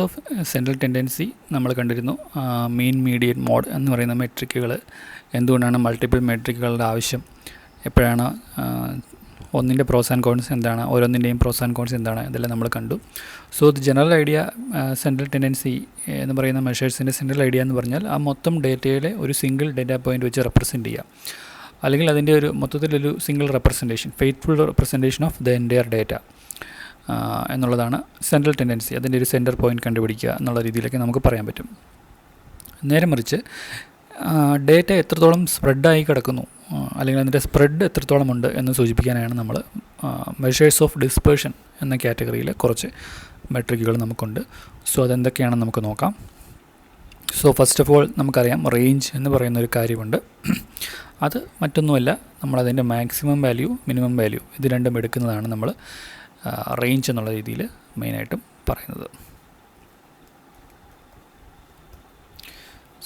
Of central tendency നമ്മൾ കണ്ടിരുന്നു. Mean median mode എന്ന് പറയുന്ന മെട്രിക്കുകൾ. എന്തുകൊണ്ടാണ് മൾട്ടിപ്പിൾ മെട്രിക്കുകളുടെ ആവശ്യം? എപ്പോഴാണ് ഒന്നിന്റെ പ്രോസ് ആൻഡ് കോൺസ് എന്താണ്? ഓരോന്നിന്റെയും പ്രോസ് ആൻഡ് കോൺസ് എന്താണ്? ഇതെല്ലാം നമ്മൾ കണ്ടു. So the general idea central tendency എന്ന് പറയുന്ന മെഷേഴ്സിന്റെ സെൻട്രൽ ഐഡിയ എന്ന് പറഞ്ഞാൽ ആ മൊത്തം ഡേറ്റയിലെ ഒരു സിംഗിൾ ഡേറ്റാ പോയിന്റ് വെച്ച് റെപ്രസെന്റ് ചെയ്യാം. അല്ലെങ്കിൽ അതിന്റെ ഒരു മൊത്തത്തിലൊരു single representation faithful representation of the entire data. എന്നുള്ളതാണ് സെൻട്രൽ ടെൻഡൻസി അതിന്റെ ഒരു സെന്റർ പോയിന്റ് കണ്ടുപിടിക്കുക എന്നുള്ള രീതിയിലൊക്കെ നമുക്ക് പറയാൻ പറ്റും. നേരെ മറിച്ച് ഡേറ്റ എത്രത്തോളം സ്പ്രെഡായി കിടക്കുന്നു? അല്ലെങ്കിൽ അതിന്റെ സ്പ്രെഡ് എത്രത്തോളം ഉണ്ട് എന്ന് സൂചിപ്പിക്കാനാണ് നമ്മൾ മെഷേഴ്സ് ഓഫ് ഡിസ്പേർഷൻ എന്ന കാറ്റഗറിയിൽ കുറച്ച് മെട്രിക്കുകൾ നമുക്കുണ്ട്. സോ അതെന്തൊക്കെയാണെന്ന് നമുക്ക് നോക്കാം. സോ ഫസ്റ്റ് ഓഫ് ഓൾ നമുക്കറിയാം റേഞ്ച് എന്ന് പറയുന്ന ഒരു കാര്യമുണ്ട്. അത് മറ്റൊന്നുമല്ല. നമ്മളതിന്റെ മാക്സിമം വാല്യൂ മിനിമം വാല്യൂ ഇത് രണ്ടും എടുക്കുന്നതാണ് നമ്മൾ റേഞ്ച് എന്നുള്ള രീതിയിൽ മെയിനായിട്ടും പറയുന്നത്.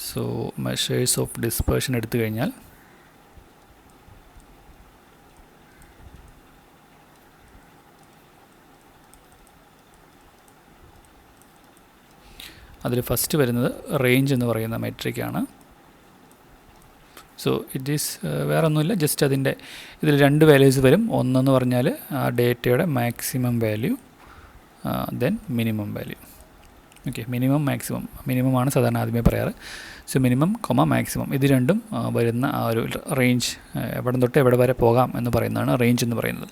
സോ മെഷേഴ്സ് ഓഫ് ഡിസ്പേർഷൻ എടുത്തു കഴിഞ്ഞാൽ അതിൽ ഫസ്റ്റ് വരുന്നത് റേഞ്ച് എന്ന് പറയുന്ന മെട്രിക്കാണ് സോ ഇറ്റ് ഈസ് വേറെ ഒന്നുമില്ല ജസ്റ്റ് അതിന്റെ ഇതിൽ രണ്ട് വാല്യൂസ് വരും. ഒന്നെന്ന് പറഞ്ഞാൽ ആ ഡേറ്റയുടെ maximum value then minimum value okay minimum maximum minimum ആണ് സാധാരണ ആദ്യമേ പറയാറ്. സോ മിനിമം കൊമ മാക്സിമം ഇത് രണ്ടും വരുന്ന ആ ഒരു റേഞ്ച് എവിടെ തൊട്ട് എവിടെ വരെ പോകാം എന്ന് പറയുന്നതാണ് റേഞ്ച് എന്ന് പറയുന്നത്.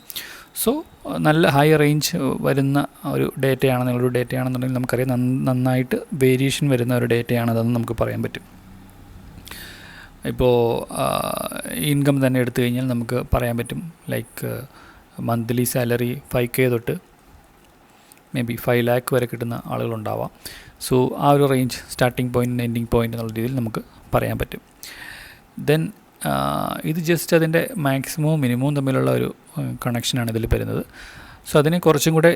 സോ നല്ല ഹൈ റേഞ്ച് വരുന്ന ഒരു ഡേറ്റയാണെന്നുള്ളൊരു ഡേറ്റയാണെന്നുണ്ടെങ്കിൽ നമുക്കറിയാം. നന്നായിട്ട് വേരിയേഷൻ വരുന്ന ഒരു ഡേറ്റയാണതെന്ന് നമുക്ക് പറയാൻ പറ്റും. ഇപ്പോൾ ഇൻകം തന്നെ എടുത്തു കഴിഞ്ഞാൽ നമുക്ക് പറയാൻ പറ്റും. Like monthly salary five K തൊട്ട് മേ ബി ഫൈവ് ലാക്ക് വരെ കിട്ടുന്ന ആളുകളുണ്ടാവാം സോ ആ ഒരു range starting point ending point എന്നുള്ള രീതിയിൽ നമുക്ക് പറയാൻ പറ്റും. ദെൻ ഇത് ജസ്റ്റ് അതിന്റെ മാക്സിമവും മിനിമവും തമ്മിലുള്ള ഒരു കണക്ഷനാണ് ഇതിൽ വരുന്നത്. സോ അതിനെ കുറച്ചും കൂടെ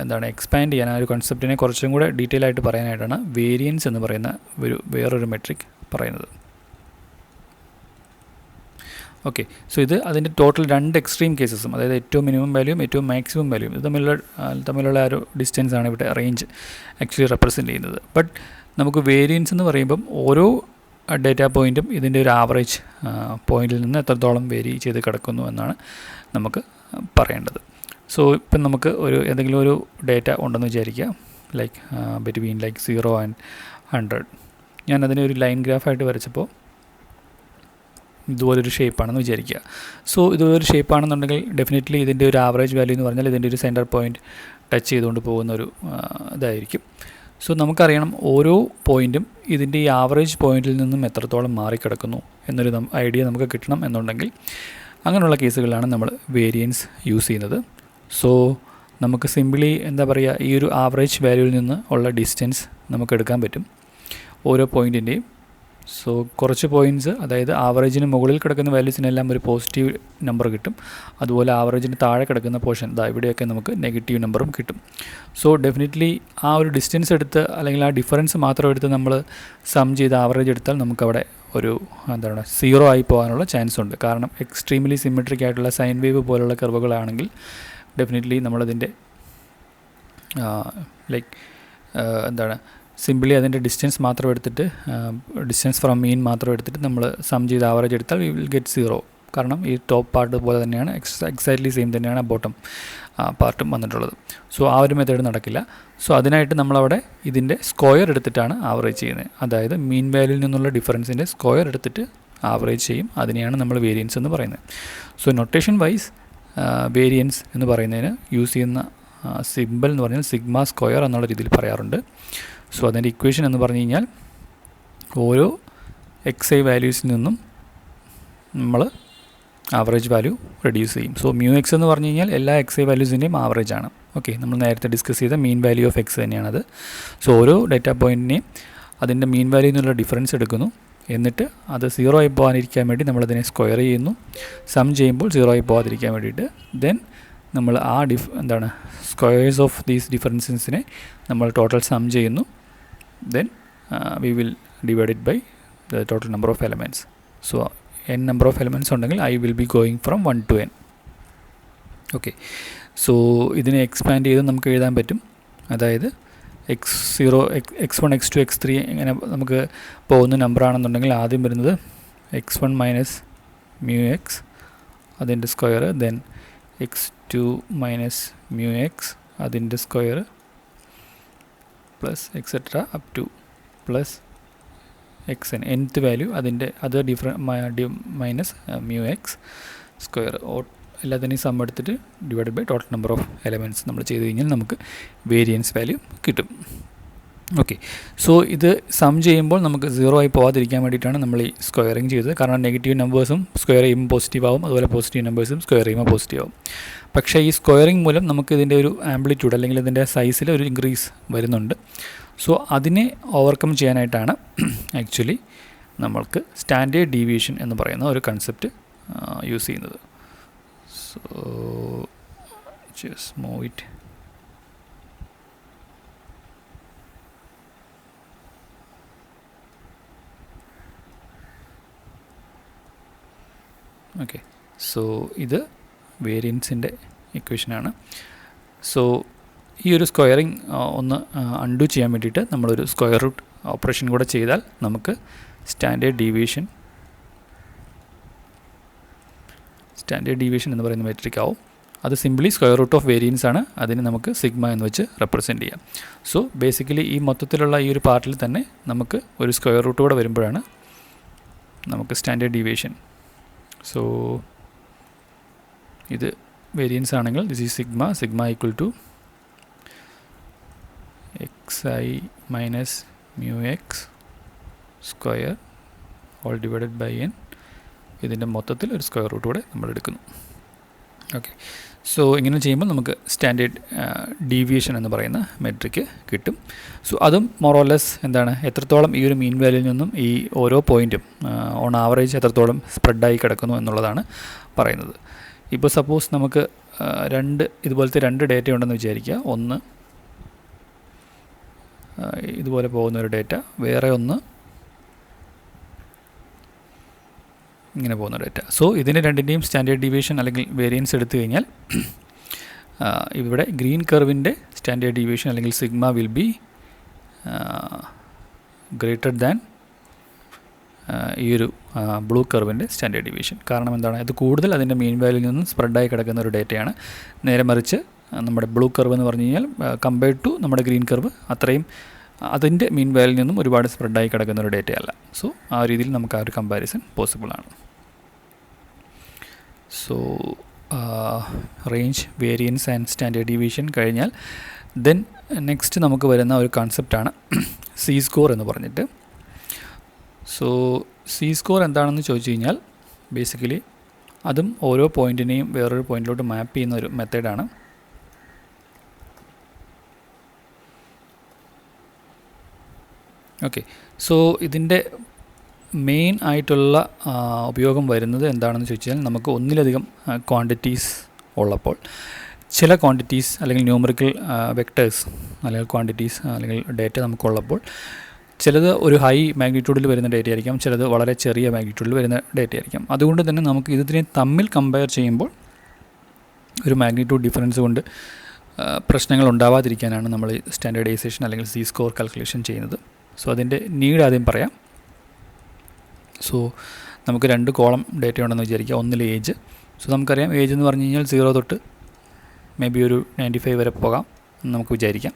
എന്താണ് എക്സ്പാൻഡ് ചെയ്യാൻ ആ ഒരു കൺസെപ്റ്റിനെ കുറച്ചും കൂടെ ഡീറ്റെയിൽ ആയിട്ട് പറയാനായിട്ടാണ് വേരിയൻസ് എന്ന് പറയുന്ന ഒരു വേറൊരു മെട്രിക് പറയുന്നത്. ഓക്കെ സോ ഇത് അതിന്റെ ടോട്ടൽ രണ്ട് എക്സ്ട്രീം കേസസും അതായത് ഏറ്റവും മിനിമം വാല്യൂം ഏറ്റവും മാക്സിമം വാല്യൂം ഇത് തമ്മിലുള്ള തമ്മിലുള്ള ആ ഒരു ഡിസ്റ്റൻസ് ആണ് ഇവിടെ റേഞ്ച് ആക്ച്വലി റെപ്രസെന്റ് ചെയ്യുന്നത്. ബട്ട് നമുക്ക് വേരിയൻസ് എന്ന് പറയുമ്പം ഓരോ ഡേറ്റ പോയിന്റും ഇതിന്റെ ഒരു ആവറേജ് പോയിന്റിൽ നിന്ന് എത്രത്തോളം വേരി ചെയ്ത് കിടക്കുന്നു എന്നാണ് നമുക്ക് പറയേണ്ടത്. സോ ഇപ്പം നമുക്ക് ഒരു എന്തെങ്കിലും ഒരു ഡേറ്റ ഉണ്ടെന്ന് വിചാരിക്കുക like between like zero and hundred ഞാൻ അതിനെ ഒരു ലൈൻ ഗ്രാഫായിട്ട് വരച്ചപ്പോൾ ഇതുപോലൊരു ഷേപ്പാണെന്ന് വിചാരിക്കുക. സോ ഇതുപോലൊരു ഷേപ്പാണെന്നുണ്ടെങ്കിൽ ഡെഫിനറ്റ്ലി ഇതിന്റെ ഒരു ആവറേജ് വാല്യൂ എന്ന് പറഞ്ഞാൽ ഇതിന്റെ ഒരു സെന്റർ പോയിന്റ് ടച്ച് ചെയ്തുകൊണ്ട് പോകുന്ന ഒരു ഇതായിരിക്കും. സോ നമുക്കറിയണം ഓരോ പോയിന്റും ഇതിന്റെ ഈ ആവറേജ് പോയിന്റിൽ നിന്നും എത്രത്തോളം മാറിക്കിടക്കുന്നു എന്നൊരു ഐഡിയ നമുക്ക് കിട്ടണം എന്നുണ്ടെങ്കിൽ അങ്ങനെയുള്ള കേസുകളിലാണ് നമ്മൾ വേരിയൻസ് യൂസ് ചെയ്യുന്നത്. സോ നമുക്ക് സിംപിളി എന്താ പറയുക ഈ ഒരു ആവറേജ് വാല്യൂവിൽ നിന്ന് ഉള്ള ഡിസ്റ്റൻസ് നമുക്ക് എടുക്കാൻ പറ്റും. ഓരോ പോയിന്റിന്റെയും സോ കുറച്ച് പോയിന്റ്സ് അതായത് ആവറേജിന് മുകളിൽ കിടക്കുന്ന വാല്യൂസിനെല്ലാം ഒരു പോസിറ്റീവ് നമ്പർ കിട്ടും. അതുപോലെ ആവറേജിന് താഴെ കിടക്കുന്ന പോർഷൻ ഇതാ ഇവിടെയൊക്കെ നമുക്ക് നെഗറ്റീവ് നമ്പറും കിട്ടും. സോ ഡെഫിനറ്റ്ലി ആ ഒരു ഡിസ്റ്റൻസ് എടുത്ത് അല്ലെങ്കിൽ ആ ഡിഫറൻസ് മാത്രം എടുത്ത് നമ്മൾ സം ചെയ്ത് ആവറേജ് എടുത്താൽ നമുക്കവിടെ ഒരു എന്താണ് സീറോ ആയി പോകാനുള്ള ചാൻസ് ഉണ്ട്. കാരണം എക്സ്ട്രീംലി സിമെട്രിക് ആയിട്ടുള്ള സൈൻ വേവ് പോലുള്ള കർവുകളാണെങ്കിൽ ഡെഫിനറ്റ്ലി നമ്മളതിന്റെ ലൈക്ക് എന്താണ് സിമ്പിളി അതിന്റെ ഡിസ്റ്റൻസ് മാത്രം എടുത്തിട്ട് ഡിസ്റ്റൻസ് ഫ്രം മീൻ മാത്രം എടുത്തിട്ട് നമ്മൾ സം ചെയ്ത് ആവറേജ് എടുത്താൽ വി വിൽ ഗെറ്റ് സീറോ. കാരണം ഈ ടോപ്പ് പാർട്ട് പോലെ തന്നെയാണ് എക്സ് എക്സാക്ട്ലി സെയിം തന്നെയാണ് ബോട്ടം പാർട്ടും വന്നിട്ടുള്ളത്. സോ ആ ഒരു മെത്തേഡ് നടക്കില്ല. സോ അതിനായിട്ട് നമ്മളവിടെ ഇതിന്റെ സ്ക്വയർ എടുത്തിട്ടാണ് ആവറേജ് ചെയ്യുന്നത്. അതായത് മീൻ വാല്യൂവിൽ നിന്നുള്ള ഡിഫറൻസിന്റെ സ്ക്വയർ എടുത്തിട്ട് ആവറേജ് ചെയ്യും. അതിനെയാണ് നമ്മൾ വേരിയൻസ് എന്ന് പറയുന്നത്. സോ നൊട്ടേഷൻ വൈസ് വേരിയൻസ് എന്ന് പറയുന്നതിന് യൂസ് ചെയ്യുന്ന സിമ്പിൾ എന്ന് പറഞ്ഞാൽ സിഗ്മ സ്ക്വയർ എന്നുള്ള രീതിയിൽ പറയാറുണ്ട്. സോ അതിന്റെ ഇക്വേഷൻ എന്ന് പറഞ്ഞു കഴിഞ്ഞാൽ ഓരോ എക്സ് ഐ വാല്യൂസിൽ നിന്നും നമ്മൾ ആവറേജ് വാല്യൂ റെഡ്യൂസ് ചെയ്യും. സോ മ്യൂ എക്സ് എന്ന് പറഞ്ഞു കഴിഞ്ഞാൽ എല്ലാ എക്സ് ഐ വാല്യൂസിന്റെയും ആവറേജ് ആണ്. ഓക്കെ നമ്മൾ നേരത്തെ ഡിസ്കസ് ചെയ്ത മീൻ വാല്യൂ ഓഫ് എക്സ് തന്നെയാണത്. സോ ഓരോ ഡേറ്റ പോയിന്റിനെയും അതിന്റെ മീൻ വാല്യൂ എന്നുള്ള ഡിഫറൻസ് എടുക്കുന്നു. എന്നിട്ട് അത് സീറോ ആയി പോകാനിരിക്കാൻ വേണ്ടി നമ്മളതിനെ സ്ക്വയർ ചെയ്യുന്നു. സം ചെയ്യുമ്പോൾ സീറോ ആയി പോകാതിരിക്കാൻ വേണ്ടിയിട്ട് ദെൻ നമ്മൾ ആ ഡിഫ് എന്താണ് സ്ക്വയേഴ്സ് ഓഫ് ദീസ് ഡിഫറൻസസിനെ നമ്മൾ ടോട്ടൽ സം ചെയ്യുന്നു. Then we will divide it by the total number of elements so N number of elements ഉണ്ടെങ്കിൽ I will be going from one to N okay so ഇതിനെ expand ചെയ്ത് നമുക്ക് എഴുതാൻ പറ്റും. അതായത് X zero X one X two X three ഇങ്ങനെ നമുക്ക് പോകുന്ന നമ്പർ ആണെന്നുണ്ടെങ്കിൽ ആദ്യം വരുന്നത് X one minus mu X അതിന്റെ square then X two minus mu X അതിന്റെ square plus etcetera up to plus X N nth value അതിന്റെ അത് differ minus mu X square എല്ലാത്തിനെയും സം എടുത്തിട്ട് divide by total number of elements നമ്മൾ ചെയ്ത് കഴിഞ്ഞാൽ നമുക്ക് വേരിയൻസ് വാല്യൂ കിട്ടും. ഓക്കെ സോ ഇത് സം ചെയ്യുമ്പോൾ നമുക്ക് സീറോ ആയി പോകാതിരിക്കാൻ വേണ്ടിയിട്ടാണ് നമ്മൾ ഈ സ്ക്വയറിങ് ചെയ്തത്. കാരണം നെഗറ്റീവ് നമ്പേഴ്സും സ്ക്വയർ ചെയ്യുമ്പോൾ പോസിറ്റീവ് ആവും. അതുപോലെ പോസിറ്റീവ് നമ്പേഴ്സും സ്ക്വയർ ചെയ്യുമ്പോൾ പോസിറ്റീവ് ആവും. പക്ഷേ ഈ സ്ക്വയറിങ് മൂലം നമുക്ക് ഇതിന്റെ ഒരു ആംപ്ലിറ്റ്യൂഡ് അല്ലെങ്കിൽ ഇതിന്റെ സൈസിൽ ഒരു ഇൻക്രീസ് വരുന്നുണ്ട്. സോ അതിനെ ഓവർകം ചെയ്യാനായിട്ടാണ് ആക്ച്വലി നമ്മൾക്ക് സ്റ്റാൻഡേർഡ് ഡീവിയേഷൻ എന്ന് പറയുന്ന ഒരു കൺസെപ്റ്റ് യൂസ് ചെയ്യുന്നത്. So just move it okay so ഇത് വേരിയൻസിന്റെ ഇക്വേഷനാണ് സോ ഈ ഒരു സ്ക്വയറിങ് ഒന്ന് അൺഡു ചെയ്യാൻ വേണ്ടിയിട്ട് നമ്മളൊരു സ്ക്വയർ റൂട്ട് ഓപ്പറേഷൻ കൂടെ ചെയ്താൽ നമുക്ക് സ്റ്റാൻഡേർഡ് ഡീവിയേഷൻ സ്റ്റാൻഡേർഡ് ഡീവിയേഷൻ എന്ന് പറയുന്ന മെട്രിക് ആവും. അത് simply square root of variance ആണ്. അതിനെ നമുക്ക് സിഗ്മ എന്ന് വെച്ച് റെപ്രസെന്റ് ചെയ്യാം. സോ ബേസിക്കലി ഈ മൊത്തത്തിലുള്ള ഈ ഒരു പാർട്ടിൽ തന്നെ നമുക്ക് ഒരു സ്ക്വയർ റൂട്ട് കൂടെ വരുമ്പോഴാണ് നമുക്ക് സ്റ്റാൻഡേർഡ് ഡീവിയേഷൻ സോ ഇത് വേരിയൻസ് ആണെങ്കിൽ this is sigma sigma equal to X I minus mu X square all divided by N ഇതിന്റെ മൊത്തത്തിൽ ഒരു സ്ക്വയർ റൂട്ട് കൂടെ നമ്മൾ എടുക്കുന്നു. ഓക്കെ സോ ഇങ്ങനെ ചെയ്യുമ്പോൾ നമുക്ക് സ്റ്റാൻഡേർഡ് ഡീവിയേഷൻ എന്ന് പറയുന്ന മെട്രിക് കിട്ടും. സോ അതും മോറോലെസ് എന്താണ്? എത്രത്തോളം ഈ ഒരു മീൻ വാല്യൂവിൽ നിന്നും ഈ ഓരോ പോയിന്റും ഓൺ ആവറേജ് എത്രത്തോളം സ്പ്രെഡായി കിടക്കുന്നു എന്നുള്ളതാണ് പറയുന്നത്. ഇപ്പോൾ സപ്പോസ് നമുക്ക് രണ്ട് ഇതുപോലത്തെ രണ്ട് ഡേറ്റ ഉണ്ടെന്ന് വിചാരിക്കുക. ഒന്ന് ഇതുപോലെ പോകുന്ന ഒരു ഡേറ്റ വേറെ ഒന്ന് ഇങ്ങനെ പോകുന്ന ഡേറ്റ സോ ഇതിന് രണ്ടിന്റെയും സ്റ്റാൻഡേർഡ് ഡീവിയേഷൻ അല്ലെങ്കിൽ വേരിയൻസ് എടുത്തു കഴിഞ്ഞാൽ ഇവിടെ ഗ്രീൻ കർവിന്റെ സ്റ്റാൻഡേർഡ് ഡീവിയേഷൻ അല്ലെങ്കിൽ sigma will be greater than ഈ ഒരു ബ്ലൂ കർവിന്റെ സ്റ്റാൻഡേർഡ് ഡിവിഷൻ. കാരണം എന്താണ്? ഇത് കൂടുതൽ അതിന്റെ മീൻ വാല്യൂയിൽ നിന്നും സ്പ്രെഡായി കിടക്കുന്ന ഒരു ഡേറ്റയാണ്. നേരെ മറിച്ച് നമ്മുടെ ബ്ലൂ കർവ് എന്ന് പറഞ്ഞു കഴിഞ്ഞാൽ കമ്പയർഡ് ടു നമ്മുടെ ഗ്രീൻ കർവ് അത്രയും അതിന്റെ മീൻ വാല്യൂവിൽ നിന്നും ഒരുപാട് സ്പ്രെഡായി കിടക്കുന്ന ഒരു ഡേറ്റ അല്ല സോ ആ രീതിയിൽ നമുക്ക് ആ ഒരു കമ്പാരിസൺ പോസിബിൾ ആണ്. So range variance and standard deviation കഴിഞ്ഞാൽ ദെൻ നെക്സ്റ്റ് നമുക്ക് വരുന്ന ഒരു കൺസെപ്റ്റാണ് സി സ്കോർ എന്ന് പറഞ്ഞിട്ട്. സോ സി സ്കോർ എന്താണെന്ന് ചോദിച്ചു കഴിഞ്ഞാൽ ബേസിക്കലി അതും ഓരോ പോയിന്റിനെയും വേറൊരു പോയിന്റിലോട്ട് മാപ്പ് ചെയ്യുന്ന ഒരു മെത്തേഡാണ് ഓക്കെ സോ ഇതിന്റെ മെയിൻ ആയിട്ടുള്ള ഉപയോഗം വരുന്നത് എന്താണെന്ന് ചോദിച്ചാൽ നമുക്ക് ഒന്നിലധികം ക്വാണ്ടിറ്റീസ് ഉള്ളപ്പോൾ ചില ക്വാണ്ടിറ്റീസ് അല്ലെങ്കിൽ ന്യൂമറിക്കൽ വെക്ടേഴ്സ് അല്ലെങ്കിൽ ക്വാണ്ടിറ്റീസ് അല്ലെങ്കിൽ ഡേറ്റ നമുക്കുള്ളപ്പോൾ ചിലത് ഒരു ഹൈ മാഗ്നിറ്റ്യൂഡിൽ വരുന്ന ഡേറ്റ ആയിരിക്കാം ചിലത് വളരെ ചെറിയ മാഗ്നിറ്റ്യൂഡിൽ വരുന്ന ഡേറ്റ ആയിരിക്കാം. അതുകൊണ്ട് തന്നെ നമുക്ക് ഇതിനെ തമ്മിൽ കമ്പയർ ചെയ്യുമ്പോൾ ഒരു മാഗ്നിറ്റ്യൂഡ് ഡിഫറൻസ് കൊണ്ട് പ്രശ്നങ്ങൾ ഉണ്ടാവാതിരിക്കാനാണ് നമ്മൾ സ്റ്റാൻഡേർഡൈസേഷൻ അല്ലെങ്കിൽ സി സ്കോർ കാൽക്കുലേഷൻ ചെയ്യുന്നത്. സോ അതിന്റെ നീഡ് ആദ്യം പറയാം. സോ നമുക്ക് രണ്ട് കോളം ഡേറ്റ ഉണ്ടെന്ന് വിചാരിക്കുക. ഒന്നിൽ ഏജ് സോ നമുക്കറിയാം ഏജ് എന്ന് പറഞ്ഞു കഴിഞ്ഞാൽ സീറോ തൊട്ട് മേ ബി ഒരു നയന്റി ഫൈവ് വരെ പോകാം നമുക്ക് വിചാരിക്കാം.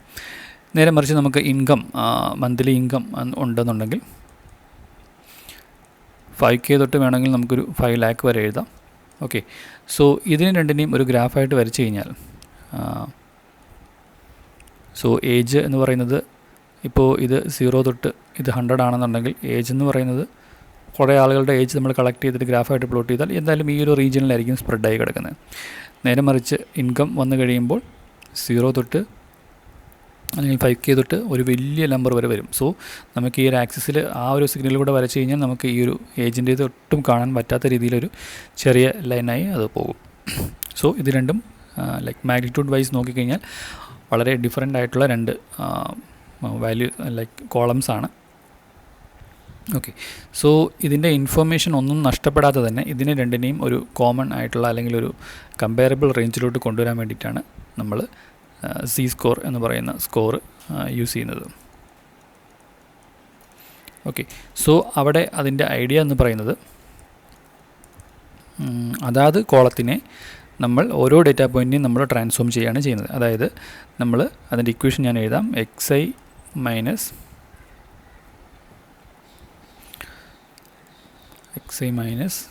നേരെ മറിച്ച് നമുക്ക് ഇൻകം മന്ത്ലി ഇൻകം ഉണ്ടെന്നുണ്ടെങ്കിൽ ഫൈവ് കെ തൊട്ട് വേണമെങ്കിൽ നമുക്കൊരു ഫൈവ് ലാക്ക് വരെ എഴുതാം. ഓക്കെ സോ ഇതിന് രണ്ടിനെയും ഒരു ഗ്രാഫായിട്ട് വരച്ച് കഴിഞ്ഞാൽ സോ ഏജ് എന്ന് പറയുന്നത് ഇപ്പോൾ ഇത് സീറോ തൊട്ട് ഇത് ഹൺഡ്രഡ് ആണെന്നുണ്ടെങ്കിൽ ഏജ് എന്ന് പറയുന്നത് കുറേ ആളുകളുടെ ഏജ് നമ്മൾ കളക്ട് ചെയ്തിട്ട് ഗ്രാഫായിട്ട് പ്ലോട്ട് ചെയ്താൽ എന്തായാലും ഈ ഒരു റീജിയനിലായിരിക്കും സ്പ്രെഡായി കിടക്കുന്നത്. നേരെ മറിച്ച് ഇൻകം വന്നു കഴിയുമ്പോൾ സീറോ തൊട്ട് അല്ലെങ്കിൽ ഫൈവ് കെ തൊട്ട് ഒരു വലിയ നമ്പർ വരെ വരും. സോ നമുക്ക് ഈ ഒരു ആക്സിസിൽ ആ ഒരു സിഗ്നലിലൂടെ വരച്ച് കഴിഞ്ഞാൽ നമുക്ക് ഈ ഒരു ഏജിന്റെ ഒട്ടും കാണാൻ പറ്റാത്ത രീതിയിലൊരു ചെറിയ ലൈനായി അത് പോകും. സോ ഇത് രണ്ടും ലൈക്ക് മാഗ്നിറ്റ്യൂഡ് വൈസ് നോക്കിക്കഴിഞ്ഞാൽ വളരെ ഡിഫറെന്റ് ആയിട്ടുള്ള രണ്ട് വാല്യൂ ലൈക്ക് കോളംസ് ആണ്. ഓക്കെ സോ ഇതിന്റെ ഇൻഫർമേഷൻ ഒന്നും നഷ്ടപ്പെടാതെ തന്നെ ഇതിനെ രണ്ടിനെയും ഒരു കോമൺ ആയിട്ടുള്ള അല്ലെങ്കിൽ ഒരു കമ്പയറബിൾ റേഞ്ചിലോട്ട് കൊണ്ടുവരാൻ വേണ്ടിയിട്ടാണ് നമ്മൾ സി സ്കോർ എന്ന് പറയുന്ന സ്കോർ യൂസ് ചെയ്യുന്നത്. ഓക്കെ. സോ അവിടെ അതിന്റെ ഐഡിയ എന്ന് പറയുന്നത് അതാത് കോളത്തിനെ നമ്മൾ ഓരോ ഡേറ്റാ പോയിന്റിനെയും നമ്മൾ ട്രാൻസ്ഫോം ചെയ്യുകയാണ് ചെയ്യുന്നത്. അതായത് നമ്മൾ അതിന്റെ ഇക്വേഷൻ ഞാൻ എഴുതാം. X I minus X I minus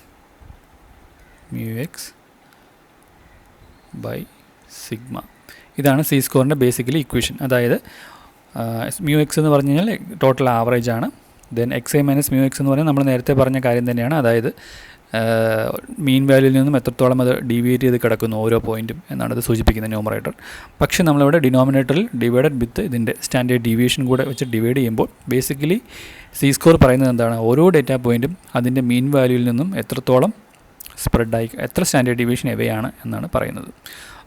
mu X by sigma ഇതാണ് സി സ്കോറിന്റെ ബേസിക്കലി ഇക്വേഷൻ. അതായത് മ്യൂ എക്സ് എന്ന് പറഞ്ഞു കഴിഞ്ഞാൽ ടോട്ടൽ ആവറേജ് ആണ്. Then X I minus mu X എന്ന് പറഞ്ഞാൽ നമ്മൾ നേരത്തെ പറഞ്ഞ കാര്യം തന്നെയാണ്. അതായത് മീൻ വാല്യൂവിൽ നിന്നും എത്രത്തോളം അത് ഡീവിയേറ്റ് ചെയ്ത് കിടക്കുന്നു ഓരോ പോയിന്റും എന്നാണ് ഇത് സൂചിപ്പിക്കുന്നത് ന്യൂമറേറ്റർ പക്ഷേ നമ്മളിവിടെ ഡിനോമിനേറ്ററിൽ ഡിവൈഡഡ് വിത്ത് ഇതിന്റെ സ്റ്റാൻഡേർഡ് ഡീവിയേഷൻ കൂടെ വെച്ച് ഡിവൈഡ് ചെയ്യുമ്പോൾ ബേസിക്കലി സി സ്കോർ പറയുന്നത് എന്താണ്? ഓരോ ഡേറ്റാ പോയിന്റും അതിന്റെ മീൻ വാല്യൂവിൽ നിന്നും എത്രത്തോളം സ്പ്രെഡായി എത്ര സ്റ്റാൻഡേർഡ് ഡീവിയേഷൻ എവയാണ് എന്നാണ് പറയുന്നത്.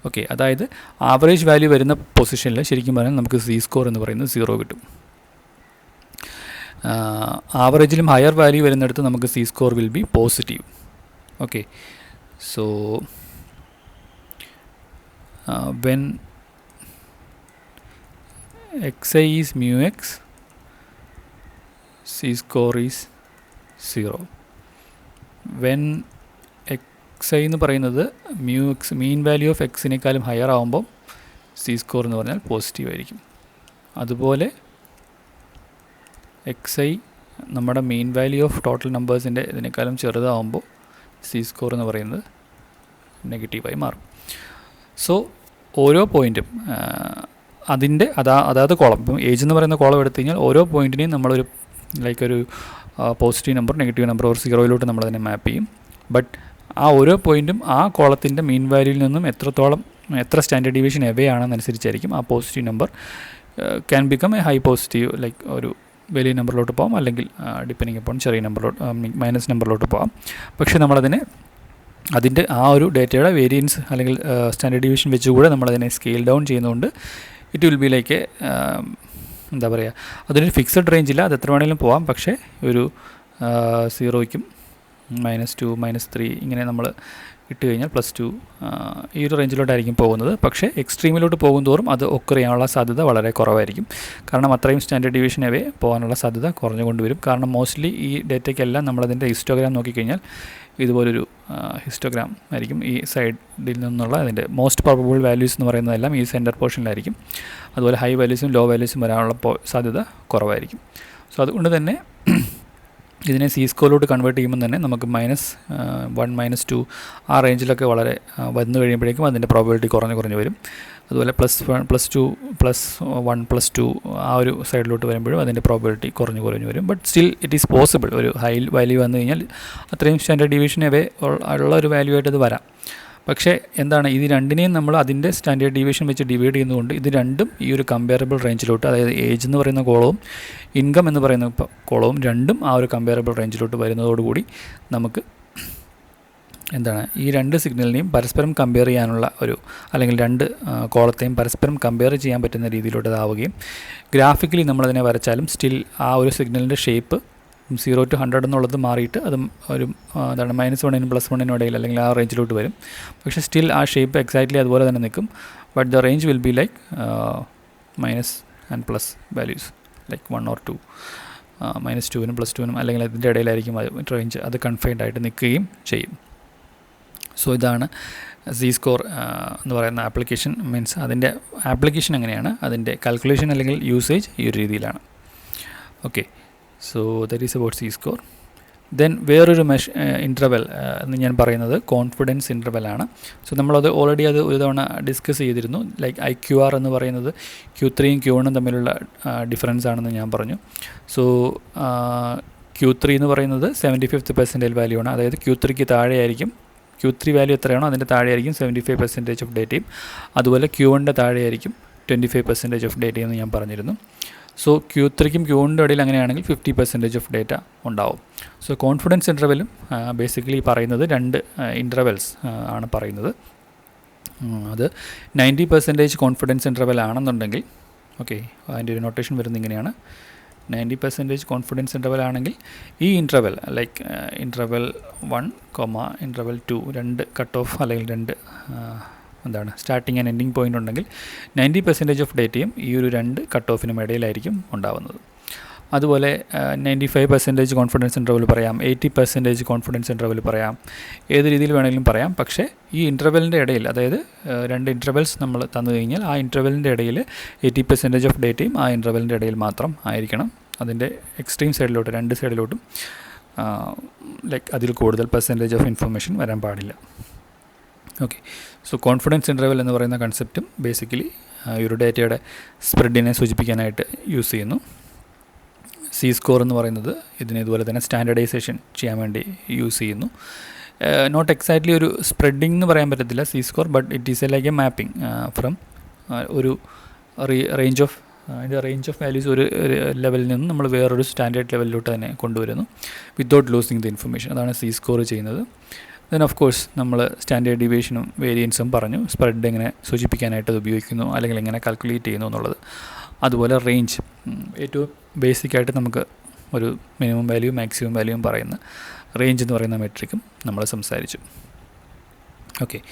ഓക്കെ അതായത് ആവറേജ് വാല്യൂ വരുന്ന പൊസിഷനിൽ ശരിക്കും പറഞ്ഞാൽ നമുക്ക് സി സ്കോർ എന്ന് പറയുന്നത് സീറോ കിട്ടും. ആവറേജിലും ഹയർ വാല്യൂ വരുന്നിടത്ത് നമുക്ക് Z score will be positive okay so when X I is mu X Z score is zero when X എന്ന് പറയുന്നത് mu X mean value of എക്സിനേക്കാളും higher ആകുമ്പോൾ സി സ്കോർ എന്ന് പറഞ്ഞാൽ പോസിറ്റീവ് ആയിരിക്കും. അതുപോലെ എക്സ് നമ്മുടെ മെയിൻ വാല്യൂ ഓഫ് ടോട്ടൽ നമ്പേഴ്സിന്റെ ഇതിനേക്കാളും ചെറുതാവുമ്പോൾ സി സ്കോർ എന്ന് പറയുന്നത് നെഗറ്റീവായി മാറും. സോ ഓരോ പോയിന്റും അതിന്റെ അതാ അതായത് കോളം ഇപ്പം ഏജ് എന്ന് പറയുന്ന കോളം എടുത്തു കഴിഞ്ഞാൽ ഓരോ പോയിന്റിനെയും നമ്മളൊരു ലൈക്ക് ഒരു പോസിറ്റീവ് നമ്പർ നെഗറ്റീവ് നമ്പർ ഒരു സീറോയിലോട്ട് നമ്മളതിനെ മാപ്പ് ചെയ്യും. ബട്ട് ആ ഓരോ പോയിന്റും ആ കോളത്തിന്റെ മീൻ വാല്യൂവിൽ നിന്നും എത്രത്തോളം എത്ര സ്റ്റാൻഡേർഡ് ഡിവിഷൻ എവേ ആണെന്നനുസരിച്ചായിരിക്കും ആ positive number. Can become a high positive like ഒരു വലിയ നമ്പറിലോട്ട് പോകാം അല്ലെങ്കിൽ ഡിപ്പെൻഡിങ് അപ്പോൾ ചെറിയ നമ്പറിലോട്ട് മൈനസ് നമ്പറിലോട്ട് പോകാം പക്ഷേ നമ്മളതിനെ അതിന്റെ ആ ഒരു ഡേറ്റയുടെ വേരിയൻസ് അല്ലെങ്കിൽ സ്റ്റാൻഡേർഡ് ഡിവിഷൻ വെച്ചുകൂടെ നമ്മളതിനെ സ്കെയിൽ ഡൗൺ ചെയ്യുന്നതുകൊണ്ട് ഇറ്റ് വിൽ ബി ലൈക്ക് എന്താ പറയുക അതിനൊരു ഫിക്സഡ് റേഞ്ച് ഇല്ല അത് എത്ര വേണമെങ്കിലും പോകാം പക്ഷേ ഒരു സീറോയ്ക്കും മൈനസ് ടു മൈനസ് ത്രീ ഇങ്ങനെ നമ്മൾ ഇട്ട് കഴിഞ്ഞാൽ പ്ലസ് ടു ഈ ഒരു റേഞ്ചിലോട്ടായിരിക്കും പോകുന്നത്. പക്ഷേ എക്സ്ട്രീമിലോട്ട് പോകും തോറും അത് ഒക്കർ ചെയ്യാനുള്ള സാധ്യത വളരെ കുറവായിരിക്കും. കാരണം അത്രയും സ്റ്റാൻഡേർഡ് ഡിവിഷൻ അവേ പോകാനുള്ള സാധ്യത കുറഞ്ഞുകൊണ്ട് വരും കാരണം മോസ്റ്റ്ലി ഈ ഡേറ്റയ്ക്കെല്ലാം നമ്മളതിന്റെ ഹിസ്റ്റോഗ്രാം നോക്കിക്കഴിഞ്ഞാൽ ഇതുപോലൊരു ഹിസ്റ്റോഗ്രാം ആയിരിക്കും ഈ സൈഡിൽ നിന്നുള്ള അതിന്റെ മോസ്റ്റ് പ്രോബബിൾ വാല്യൂസ് എന്ന് പറയുന്നതെല്ലാം ഈ സെന്റർ പോർഷനിലായിരിക്കും അതുപോലെ ഹൈ വാല്യൂസും ലോ വാല്യൂസും വരാനുള്ള സാധ്യത കുറവായിരിക്കും. സോ അതുകൊണ്ട് തന്നെ ഇതിനെ സി സ്കോറിലോട്ട് കൺവേർട്ട് ചെയ്യുമ്പോൾ തന്നെ നമുക്ക് മൈനസ് വൺ മൈനസ് ടു ആ റേഞ്ചിലൊക്കെ വളരെ വന്നു കഴിയുമ്പോഴേക്കും അതിന്റെ പ്രോബിലിറ്റി കുറഞ്ഞ് കുറഞ്ഞ് വരും. അതുപോലെ plus one plus two plus one plus two ആ ഒരു സൈഡിലോട്ട് വരുമ്പോഴും അതിന്റെ പ്രോബിലിറ്റി കുറഞ്ഞ് കുറഞ്ഞ് വരും. But still it is possible ഒരു ഹൈ വാല്യൂ വന്നു കഴിഞ്ഞാൽ അത്രയും സ്റ്റാൻഡേർഡ് ഡീവിയേഷൻ അവേ ഉള്ള ഒരു വാല്യൂ ആയിട്ട് അത് വരാം. പക്ഷേ എന്താണ് ഇത് രണ്ടിനെയും നമ്മൾ അതിന്റെ സ്റ്റാൻഡേർഡ് ഡീവിയേഷൻ വെച്ച് ഡിവൈഡ് ചെയ്യുന്നതുകൊണ്ട് ഇത് രണ്ടും ഈ ഒരു കമ്പയറബിൾ റേഞ്ചിലോട്ട് അതായത് ഏജ് എന്ന് പറയുന്ന കോളവും ഇൻകം എന്ന് പറയുന്ന കോളവും രണ്ടും ആ ഒരു കമ്പയറബിൾ റേഞ്ചിലോട്ട് വരുന്നതോടുകൂടി നമുക്ക് എന്താണ് ഈ രണ്ട് സിഗ്നലിനെയും പരസ്പരം കമ്പയർ ചെയ്യാനുള്ള ഒരു അല്ലെങ്കിൽ രണ്ട് കോളത്തെയും പരസ്പരം കമ്പയർ ചെയ്യാൻ പറ്റുന്ന രീതിയിലോട്ട് ഇതാവുകയും ഗ്രാഫിക്കലി നമ്മളതിനെ വരച്ചാലും സ്റ്റിൽ ആ ഒരു സിഗ്നലിന്റെ ഷേപ്പ് സീറോ ടു ഹൺഡ്രഡ് എന്നുള്ളത് മാറിയിട്ട് അത് ഒരു എന്താണ് മൈനസ് വണ്ണിനും പ്ലസ് വണ്ണിനും ഇടയിൽ അല്ലെങ്കിൽ ആ റേഞ്ചിലോട്ട് വരും. പക്ഷേ സ്റ്റിൽ ആ ഷേപ്പ് എക്സാക്ട്ലി അതുപോലെ തന്നെ നിൽക്കും. But the range will be like minus and plus values like one or two minus ടുവിനും plus ടുവിനും അല്ലെങ്കിൽ അതിന്റെ ഇടയിലായിരിക്കും റേഞ്ച് അത് കൺഫൈൻഡ് ആയിട്ട് നിൽക്കുകയും ചെയ്യും. സോ ഇതാണ് സി സ്കോർ എന്ന് പറയുന്ന ആപ്ലിക്കേഷൻ മീൻസ് അതിന്റെ ആപ്ലിക്കേഷൻ എങ്ങനെയാണ്? അതിന്റെ കാൽക്കുലേഷൻ അല്ലെങ്കിൽ യൂസേജ് ഈ ഒരു രീതിയിലാണ്. Okay so that is about Z score then വേറൊരു മെഷ് ഇന്റർവെൽ എന്ന് ഞാൻ പറയുന്നത് കോൺഫിഡൻസ് ഇന്റർവെലാണ് സോ നമ്മളത് ഓൾറെഡി അത് ഒരു തവണ ഡിസ്കസ് ചെയ്തിരുന്നു. ലൈക്ക് ഐ ക്യു ആർ എന്ന് പറയുന്നത് ക്യൂ ത്രീയും ക്യൂ വണ്ണും തമ്മിലുള്ള ഡിഫറൻസ് ആണെന്ന് ഞാൻ പറഞ്ഞു. സോ ക്യൂ ത്രീ എന്ന് പറയുന്നത് സെവന്റി ഫിഫ്ത്ത് പെർസെന്റേജ് വാല്യൂ ആണ്. അതായത് ക്യൂ ത്രീക്ക് താഴെയായിരിക്കും. ക്യൂ ത്രീ വാല്യൂ എത്രയാണോ അതിന്റെ താഴെയായിരിക്കും സെവന്റി ഫൈവ് പെർസെന്റേജ് ഓഫ് ഡേറ്റയും അതുപോലെ ക്യൂ വണ്ണിന്റെ താഴെയായിരിക്കും ട്വന്റി ഫൈവ് പെർസെന്റേജ് ഓഫ് ഡേറ്റയും എന്ന് ഞാൻ പറഞ്ഞിരുന്നു. സോ ക്യൂ ത്രീക്കും ക്യൂ വണ്ണിന്റെ ഇടയിൽ അങ്ങനെയാണെങ്കിൽ ഫിഫ്റ്റി പെർസെന്റേജ് ഓഫ് ഡേറ്റ ഉണ്ടാവും. സോ കോൺഫിഡൻസ് ഇന്റർവെലും ബേസിക്കലി പറയുന്നത് രണ്ട് ഇന്റർവെൽസ് ആണ് പറയുന്നത്. അത് നയന്റി പെർസെന്റേജ് കോൺഫിഡൻസ് ഇന്റർവെൽ ആണെന്നുണ്ടെങ്കിൽ ഓക്കെ അതിന്റെ ഒരു നൊട്ടേഷൻ വരുന്നത് ഇങ്ങനെയാണ്. നയന്റി പെർസെന്റേജ് കോൺഫിഡൻസ് ഇന്റർവൽ ആണെങ്കിൽ ഈ interval like interval one comma interval two രണ്ട് കട്ട് ഓഫ് അല്ലെങ്കിൽ രണ്ട് എന്താണ് സ്റ്റാർട്ടിങ് ആൻഡ് എൻഡിങ് പോയിന്റ് ഉണ്ടെങ്കിൽ നയന്റി പെർസെന്റേജ് ഓഫ് ഡേറ്റയും ഈ ഒരു രണ്ട് കട്ട് ഓഫിനും ഇടയിലായിരിക്കും ഉണ്ടാവുന്നത്. അതുപോലെ ninety five percentage confidence interval പറയാം എയ്റ്റി പെർസെന്റേജ് കോൺഫിഡൻസ് ഇന്റർവൽ പറയാം ഏത് രീതിയിൽ വേണമെങ്കിലും പറയാം. പക്ഷേ ഈ ഇന്റർവെലിന്റെ ഇടയിൽ അതായത് രണ്ട് ഇന്റർവെൽസ് നമ്മൾ തന്നു കഴിഞ്ഞാൽ ആ ഇന്റർവെലിന്റെ ഇടയിൽ എയ്റ്റി പെർസെന്റേജ് ഓഫ് ഡേറ്റയും ആ ഇന്റർവെലിന്റെ ഇടയിൽ മാത്രം ആയിരിക്കണം. അതിന്റെ എക്സ്ട്രീം സൈഡിലോട്ട് രണ്ട് സൈഡിലോട്ടും ലൈക്ക് അതിൽ കൂടുതൽ പെർസെന്റേജ് ഓഫ് ഇൻഫർമേഷൻ വരാൻ പാടില്ല. ഓക്കെ സോ കോൺഫിഡൻസ് ഇന്റർവെൽ എന്ന് പറയുന്ന കൺസെപ്റ്റും ബേസിക്കലി ഒരു ഡേറ്റയുടെ സ്പ്രെഡിനെ സൂചിപ്പിക്കാനായിട്ട് യൂസ് ചെയ്യുന്നു. സി സ്കോർ എന്ന് പറയുന്നത് ഇതിനെ ഇതുപോലെ തന്നെ സ്റ്റാൻഡർഡൈസേഷൻ ചെയ്യാൻ വേണ്ടി യൂസ് ചെയ്യുന്നു. നോട്ട് എക്സാക്ട്ലി ഒരു സ്പ്രെഡിംഗ് എന്ന് പറയാൻ പറ്റത്തില്ല Z score but it is a like a mapping from ഒരു റേഞ്ച് ഓഫ് അതിന്റെ റേഞ്ച് ഓഫ് വാല്യൂസ് ഒരു ലെവലിൽ നിന്ന് നമ്മൾ വേറൊരു സ്റ്റാൻഡേർഡ് ലെവലിലോട്ട് തന്നെ കൊണ്ടുവരുന്നു വിത്തൗട്ട് ലൂസിങ് ദി ഇൻഫർമേഷൻ അതാണ് സി സ്കോർ ചെയ്യുന്നത്. ദെൻ ഓഫ് കോഴ്സ് നമ്മൾ സ്റ്റാൻഡേർഡ് ഡീവിയേഷനും വേരിയൻസും പറഞ്ഞു. സ്പ്രെഡ് എങ്ങനെ സൂചിപ്പിക്കാനായിട്ട് അത് ഉപയോഗിക്കുന്നു അല്ലെങ്കിൽ എങ്ങനെ കാൽക്കുലേറ്റ് ചെയ്യുന്നു എന്നുള്ളത്. അതുപോലെ റേഞ്ച് ഏറ്റവും ബേസിക്കായിട്ട് നമുക്ക് ഒരു മിനിമം വാല്യൂ മാക്സിമം വാല്യൂവും പറയുന്ന റേഞ്ച് എന്ന് പറയുന്ന മെട്രിക്കും നമ്മൾ സംസാരിച്ചു. ഓക്കെ